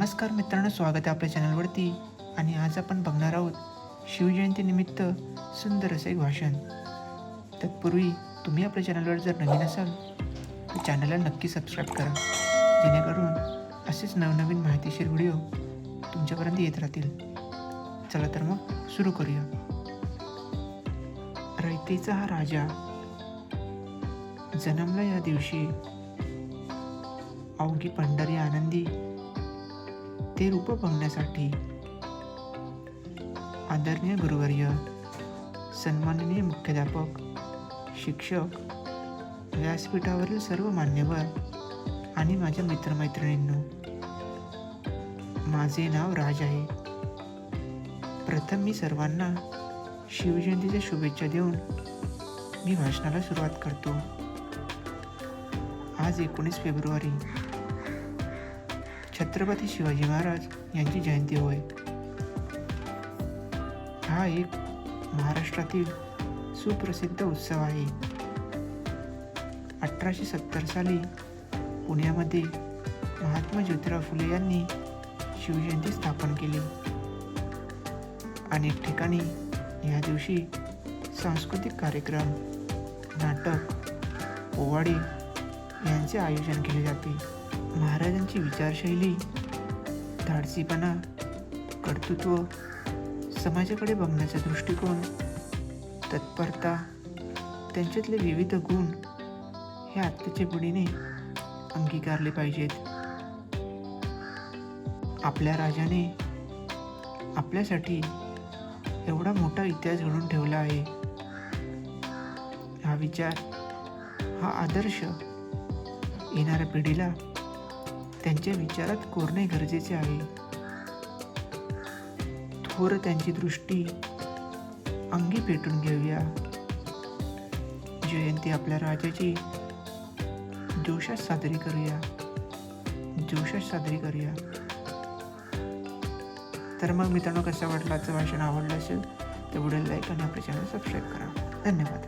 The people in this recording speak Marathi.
नमस्कार मित्रांनो स्वागत आहे आपल्या चॅनलवरती. आणि आज आपण बघणार आहोत शिवजयंतीनिमित्त सुंदर असं एक भाषण. तत्पूर्वी तुम्ही आपल्या चॅनलवर जर नवीन असाल तर चॅनलला नक्की सबस्क्राईब करा. जेणेकरून असेच नवनवीन माहितीशीर व्हिडिओ तुमच्यापर्यंत येत राहतील. चला तर मग सुरू करूया. रयतेचा हा राजा जन्मला या दिवशी अवघी पंढरी आनंदी ते रूप बघण्यासाठी आदरणीय गुरुवर्य सन्माननीय मुख्याध्यापक शिक्षक व्यासपीठावरील सर्व मान्यवर आणि माझ्या मित्रमैत्रिणींनो माझे नाव राज आहे. प्रथम मी सर्वांना शिवजयंतीच्या शुभेच्छा देऊन मी भाषणाला सुरुवात करतो. आज एकोणीस फेब्रुवारी छत्रपती शिवाजी महाराज यांची जयंती होय. हा एक महाराष्ट्रातील सुप्रसिद्ध उत्सव आहे. अठराशे सत्तर साली पुण्यामध्ये महात्मा ज्योतिराव फुले यांनी शिवजयंती स्थापन केली. अनेक ठिकाणी या दिवशी सांस्कृतिक कार्यक्रम नाटक पोवाडे यांचे आयोजन केले जाते. महाराजांची विचारशैली धाडसीपणा कर्तृत्व समाजाकडे बघण्याचा दृष्टिकोन तत्परता त्यांच्यातले विविध गुण हे आत्ताच्या पिढीने अंगीकारले पाहिजेत. आपल्या राजाने आपल्यासाठी एवढा मोठा इतिहास घडून ठेवला आहे. हा विचार हा आदर्श येणाऱ्या पिढीला त्यांच्या विचारात कोरणे गरजेचे आहे. थोर त्यांची दृष्टी अंगी पेटून घेऊया. जयंती आपल्या राजाची जोशात साजरी करूया. जोशात साजरी करूया. तर मग मित्रांनो कसं वाटलं आजचं भाषण? आवडलं असेल तर व्हिडिओ लाईक आणि आपल्या चॅनल सबस्क्राईब करा. धन्यवाद.